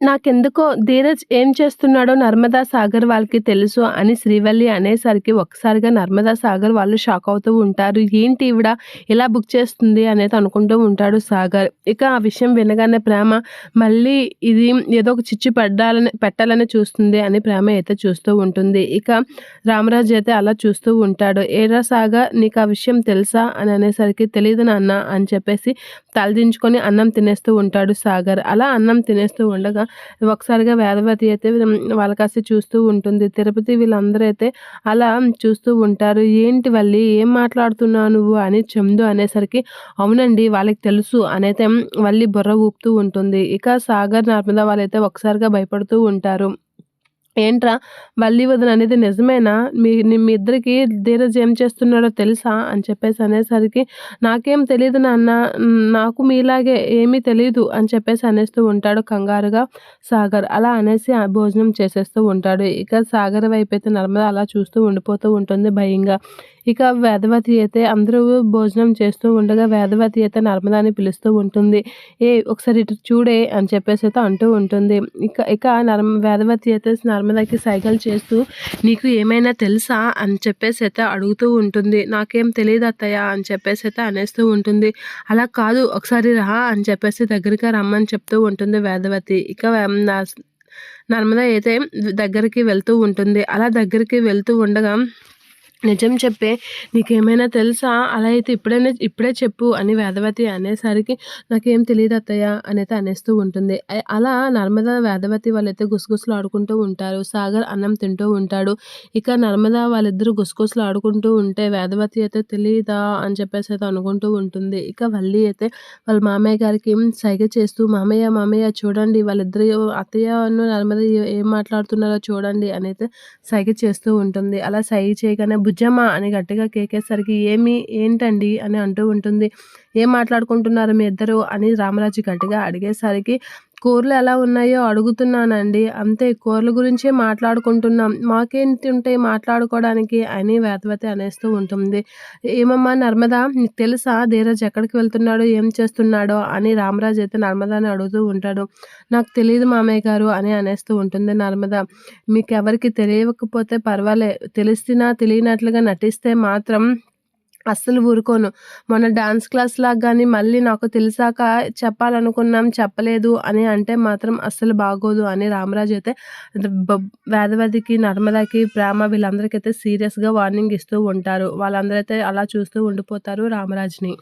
నాకెందుకో ధీరజ్ ఏం చేస్తున్నాడో నర్మదా సాగర్ వాళ్ళకి తెలుసు అని శ్రీవల్లి అనేసరికి ఒక్కసారిగా నర్మదా సాగర్ వాళ్ళు షాక్ అవుతూ ఉంటారు. ఏంటి ఈవిడ ఇలా బుక్ చేస్తుంది అనేది అనుకుంటూ ఉంటాడు సాగర్. ఇక ఆ విషయం వినగానే ప్రేమ మళ్ళీ ఇది ఏదో ఒక చిచ్చు పెట్టాలని పెట్టాలని చూస్తుంది అని ప్రేమ అయితే చూస్తూ ఉంటుంది. ఇక రామరాజు అయితే అలా చూస్తూ ఉంటాడు. ఏరా సాగర్ నీకు ఆ విషయం తెలుసా అని అనేసరికి తెలియదు నాన్న అని చెప్పేసి తలదించుకొని అన్నం తినేస్తూ ఉంటాడు సాగర్. అలా అన్నం తినేస్తూ ఉండగా ఒకసారిగా వేదవతి అయితే వాళ్ళకాసి చూస్తూ ఉంటుంది. తిరుపతి వీళ్ళందరూ అయితే అలా చూస్తూ ఉంటారు. ఏంటి వల్లి ఏం మాట్లాడుతున్నావు నువ్వు? అని చందు అనేసరికి అవునండి వాళ్ళకి తెలుసు అనైతే వల్లి బుర్ర ఊపుతూ ఉంటుంది. ఇక సాగర్ నర్మదా వాళ్ళైతే ఒకసారిగా భయపడుతూ ఉంటారు. ఏంట్రా? వల్లి వదిన అనేది నిజమేనా? మీ మీ ఇద్దరికి ధీరజ్ ఏం చేస్తున్నాడో తెలుసా? అని చెప్పేసి అనేసరికి నాకేం తెలియదు నాన్న నాకు మీలాగే ఏమీ తెలియదు అని చెప్పేసి అనేస్తూ ఉంటాడు కంగారుగా సాగర్. అలా అనేసి భోజనం చేసేస్తూ ఉంటాడు. ఇక సాగర్ వైపు అయితే నర్మద అలా చూస్తూ ఉండిపోతూ ఉంటుంది భయంగా. ఇక వేదవతి అయితే అందరూ భోజనం చేస్తూ ఉండగా వేదవతి అయితే నర్మదాని పిలుస్తూ ఉంటుంది. ఏ ఒకసారి ఇటు చూడే అని చెప్పేసి అయితే అంటూ ఉంటుంది. ఇక ఇక నర్మ వేదవతి అయితే నర్మదాకి సైకిల్ చేస్తూ నీకు ఏమైనా తెలుసా? అని చెప్పేసి అయితే అడుగుతూ ఉంటుంది. నాకేం తెలియదు అత్తయ్య అని చెప్పేసి అయితే అనేస్తూ ఉంటుంది. అలా కాదు ఒకసారి రా అని చెప్పేసి దగ్గరగా రమ్మని చెప్తూ ఉంటుంది వేదవతి. ఇక నర్మద అయితే దగ్గరికి వెళ్తూ ఉంటుంది. అలా దగ్గరికి వెళ్తూ ఉండగా నిజం చెప్పే నీకేమైనా తెలుసా? అలా అయితే ఇప్పుడైనా ఇప్పుడే చెప్పు అని వేదవతి అనేసరికి నాకేం తెలియదు అత్తయ్య అనేది అనేస్తూ ఉంటుంది. అలా నర్మదా వేదవతి వాళ్ళైతే గుసగుసలు ఆడుకుంటూ ఉంటారు. సాగర్ అన్నం తింటూ ఉంటాడు. ఇక నర్మదా వాళ్ళిద్దరూ గుసగుసలు ఆడుకుంటూ ఉంటే వేదవతి అయితే తెలియదా అని చెప్పేసి అయితే అనుకుంటూ ఉంటుంది. ఇక వల్లి అయితే వాళ్ళ మామయ్య గారికి సైగ చేస్తూ మామయ్య మామయ్య చూడండి వాళ్ళిద్దరు అత్తయ్య నర్మద ఏం మాట్లాడుతున్నారో చూడండి అని అయితే సైగ చేస్తూ ఉంటుంది. అలా సైగ చేయగానే నిజమా అని గట్టిగా కేకేసరికి ఏమి ఏంటండి అని అంటూ ఉంటుంది. ఏం మాట్లాడుకుంటున్నారు మీ ఇద్దరు అని రామరాజు గట్టిగా అడిగేసరికి కూరలు ఎలా ఉన్నాయో అడుగుతున్నానండి. అంతే కూరల గురించే మాట్లాడుకుంటున్నాం. మాకేంటి ఉంటాయి మాట్లాడుకోవడానికి అని వేతవతి అనేస్తూ ఉంటుంది. ఏమమ్మా నర్మదా నీకు తెలుసా ధీరజ్ ఎక్కడికి వెళ్తున్నాడో ఏం చేస్తున్నాడో అని రామరాజ్ అయితే నర్మదాని అడుగుతూ ఉంటాడు. నాకు తెలియదు మామయ్య గారు అని అనేస్తూ ఉంటుంది నర్మద. మీకు ఎవరికి తెలియకపోతే పర్వాలే తెలిసినా తెలియనట్లుగా నటిస్తే మాత్రం అస్సలు ఊరుకోను. మొన్న డాన్స్ క్లాస్ లాగా కానీ మళ్ళీ నాకు తెలిసాక చెప్పాలనుకున్నాం చెప్పలేదు అని అంటే మాత్రం అస్సలు బాగోదు అని రామరాజు అయితే వేదవతికి నర్మదాకి ప్రేమ వీళ్ళందరికైతే సీరియస్గా వార్నింగ్ ఇస్తూ ఉంటారు. వాళ్ళందరైతే అలా చూస్తూ ఉండిపోతారు రామరాజుని.